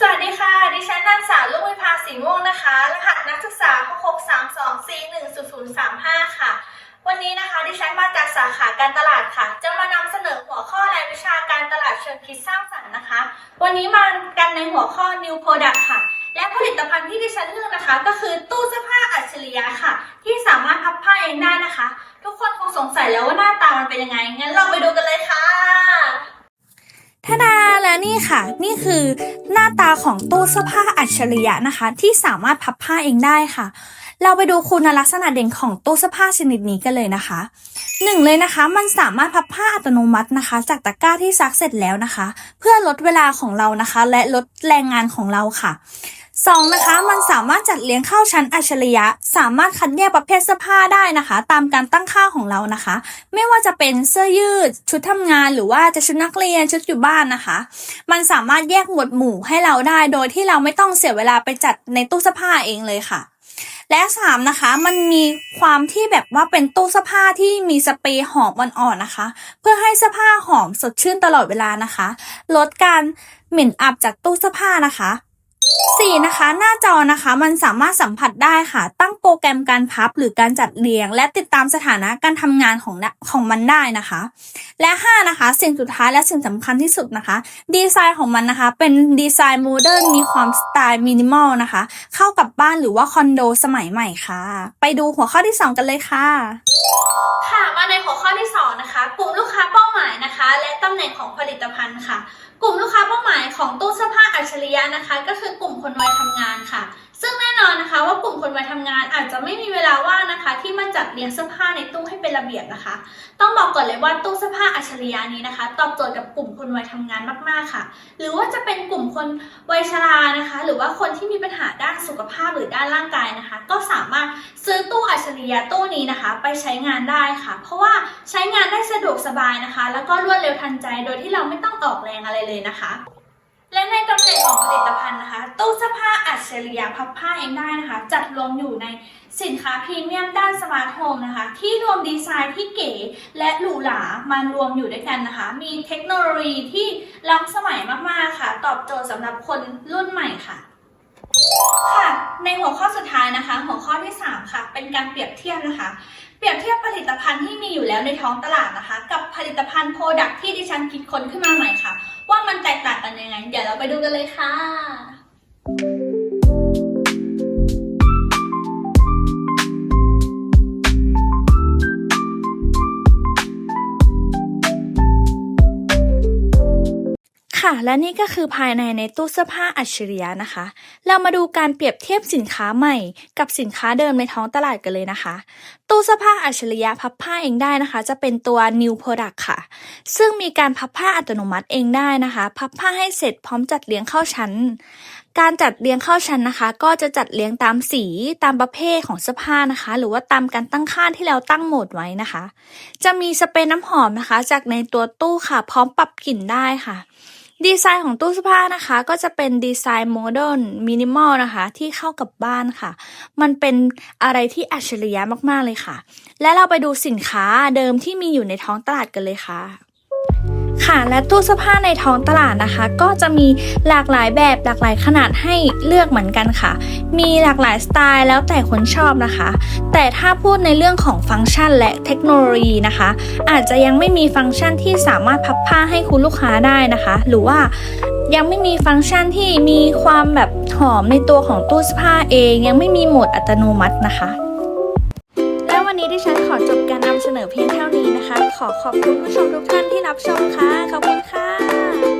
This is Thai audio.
สวัสดีค่ะ ดิฉันนางสาวลูกวิภาสีม่วงนะคะ รหัสนักศึกษา6632 C10035 ค่ะ วันนี้นะคะ ดิฉันมาจากสาขาการตลาดค่ะ จะมานำเสนอหัวข้อรายวิชาการตลาดเชิงคิดสร้างสรรค์นะคะ วันนี้มากันในหัวข้อ New Product ค่ะ และผลิตภัณฑ์ที่ดิฉันเลือกนะคะ ก็คือตู้เสื้อผ้าอัจฉริยะค่ะ ที่สามารถพับผ้าเองได้นะคะ ทุกคนคงสงสัยแล้วว่าหน้าตามันเป็นยังไง งั้นเราไปดูกันเลย ทาดาและนี่ค่ะ นี่คือหน้าตาของตู้เสื้อผ้าอัจฉริยะนะคะ ที่สามารถพับผ้าเองได้ค่ะ เราไปดูคุณลักษณะเด่นของตู้เสื้อผ้าชนิดนี้กันเลยนะคะหนึ่งเลยนะคะ มันสามารถพับผ้าอัตโนมัตินะคะ จากตะกร้าที่ซักเสร็จแล้วนะคะ เพื่อลดเวลาของเรานะคะ และลดแรงงานของเราค่ะ สองนะคะ มันสามารถจัดเลี้ยงเข้าชั้นอัจฉริยะ สามารถคัดแยกประเภทเสื้อผ้าได้นะคะ ตามการตั้งค่าของเรานะคะ ไม่ว่าจะเป็นเสื้อยืด ชุดทำงาน หรือว่าจะชุดนักเรียนชุดอยู่บ้านนะคะ มันสามารถแยกหมวดหมู่ให้เราได้ โดยที่เราไม่ต้องเสียเวลาไปจัดในตู้เสื้อผ้าเองเลยค่ะและสามนะคะ มันมีความที่แบบว่าเป็นตู้เสื้อผ้าที่มีสเปรย์หอมอ่อนๆนะคะ เพื่อให้เสื้อผ้าหอมสดชื่นตลอดเวลานะคะ ลดการเหม็นอับจากตู้เสื้อผ้านะคะ สี่นะคะ หน้าจอนะคะมันสามารถสัมผัสได้ค่ะ ตั้งโปรแกรมการพับหรือการจัดเรียง และติดตามสถานะการทำงานของนะของมันได้นะคะ และ 5 นะคะ สิ่งสุดท้ายและสิ่งสำคัญที่สุดนะคะ ดีไซน์ของมันนะคะ เป็นดีไซน์โมเดิร์นมีความสไตล์มินิมอลนะคะ เข้ากับบ้านหรือว่าคอนโดสมัยใหม่ค่ะ ไปดูหัวข้อที่ 2 กันเลยค่ะค่ะมาในหัวข้อที่สองนะคะ กลุ่มลูกค้าเป้าหมายนะคะ และตำแหน่งของผลิตภัณฑ์ค่ะ กลุ่มลูกค้าเป้าหมายของตู้เสื้อผ้า อัจฉริยะนะคะ ก็คือกลุ่มคนวัยทำงานค่ะ ซึ่งแน่นอนนะคะว่ากลุ่มคนวัยทำงานอาจจะไม่มีเวลาว่างนะคะ ที่มาจัดเรียงเสื้อผ้าในตู้ให้เป็นระเบียบนะคะ ต้องบอกก่อนเลยว่าตู้เสื้อผ้าอัจฉริยะนี้นะคะ ตอบโจทย์กับกลุ่มคนวัยทำงานมากๆค่ะ หรือว่าจะเป็นกลุ่มคนวัยชรานะคะ หรือว่าคนที่มีปัญหาด้านสุขภาพหรือด้านร่างกายนะคะ ก็สามารถซื้อตู้อัจฉริยะตู้นี้นะคะ ไปใช้งานได้ค่ะ เพราะว่าใช้งานได้สะดวกสบายนะคะ แล้วก็รวดเร็วทันใจโดยที่เราไม่ต้องออกแรงอะไรเลยนะคะ และในตำแหน่งของผลิตภัณฑ์นะคะ ตู้เสื้อผ้าอัจฉริยะพับผ้าเองได้นะคะ จัดรวมอยู่ในสินค้าพรีเมียมด้านสมาร์ทโฮมนะคะ ที่รวมดีไซน์ที่เก๋และหรูหรามารวมอยู่ด้วยกันนะคะ มีเทคโนโลยีที่ล้ำสมัยมากๆค่ะ ตอบโจทย์สำหรับคนรุ่นใหม่ค่ะค่ะ ในหัวข้อสุดท้ายนะคะ หัวข้อที่ 3 ค่ะ เป็นการเปรียบเทียบนะคะ รียบเทียบผลิตภัณฑ์ที่มีอยู่แล้วในท้องตลาดนะคะ กับผลิตภัณฑ์โปรดักที่ดิฉันคิดค้นขึ้นมาใหม่ค่ะ ว่ามันแตกต่างกันยังไง เดี๋ยวเราไปดูกันเลยค่ะ ค่ะ และนี่ก็คือภายในในตู้เสื้อผ้าอัจฉริยะนะคะ เรามาดูการเปรียบเทียบสินค้าใหม่ กับสินค้าเดิมในท้องตลาดกันเลยนะคะ ตู้เสื้อผ้าอัจฉริยะพับผ้าเองได้นะคะ จะเป็นตัว new product ค่ะ ซึ่งมีการพับผ้าอัตโนมัติเองได้นะคะ พับผ้าให้เสร็จพร้อมจัดเรียงเข้าชั้น การจัดเรียงเข้าชั้นนะคะ ก็จะจัดเรียงตามสีตามประเภทของเสื้อผ้านะคะ หรือว่าตามการตั้งค่าที่เราตั้งโหมดไว้นะคะ จะมีสเปรย์น้ำหอมนะคะ จากในตัวตู้ค่ะ พร้อมปรับกลิ่นได้ค่ะ ดีไซน์ของตู้เสื้อผ้านะคะ ก็จะเป็นดีไซน์โมเดิร์นมินิมอลนะคะ ที่เข้ากับบ้านค่ะ มันเป็นอะไรที่อัจฉริยะมากๆเลยค่ะ และเราไปดูสินค้าเดิมที่มีอยู่ในท้องตลาดกันเลยค่ะ ค่ะและตู้เสื้อผ้าในท้องตลาดนะคะ ก็จะมีหลากหลายแบบหลากหลายขนาดให้เลือกเหมือนกันค่ะ มีหลากหลายสไตล์แล้วแต่คนชอบนะคะ แต่ถ้าพูดในเรื่องของฟังก์ชันและเทคโนโลยีนะคะ อาจจะยังไม่มีฟังก์ชันที่สามารถพับผ้าให้คุณลูกค้าได้นะคะ หรือว่ายังไม่มีฟังก์ชันที่มีความแบบหอมในตัวของตู้เสื้อผ้าเอง ยังไม่มีโหมดอัตโนมัตินะคะและ เสนอเพียงเท่านี้นะคะ ขอขอบคุณผู้ชมทุกท่านที่รับชมค่ะ ขอบคุณค่ะ